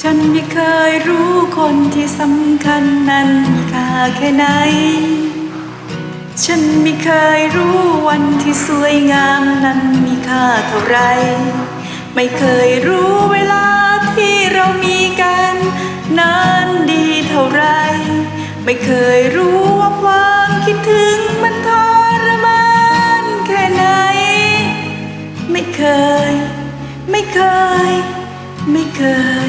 ฉันไม่เคยรู้คนที่สำคัญนั้นมีค่าแค่ไหน ฉันไม่เคยรู้วันที่สวยงามนั้นมีค่าเท่าไร ไม่เคยรู้เวลาที่เรามีกันนั้นดีเท่าไร ไม่เคยรู้ว่าความคิดถึงมันทรมานแค่ไหน ไม่เคย ไม่เคย ไม่เคย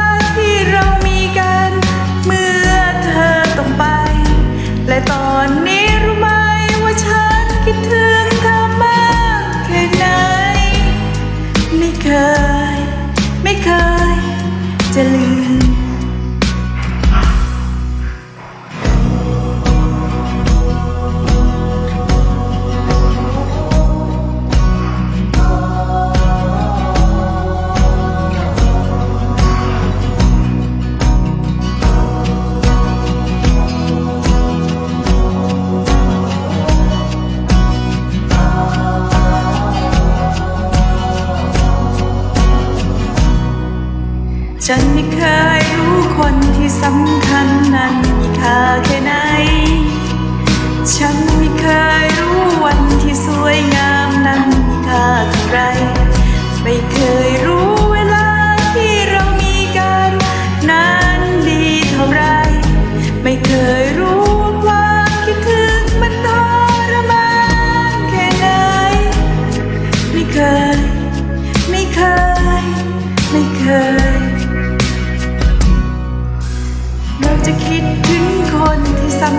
ฉันไม่เคยรู้คนที่สำคัญนั้น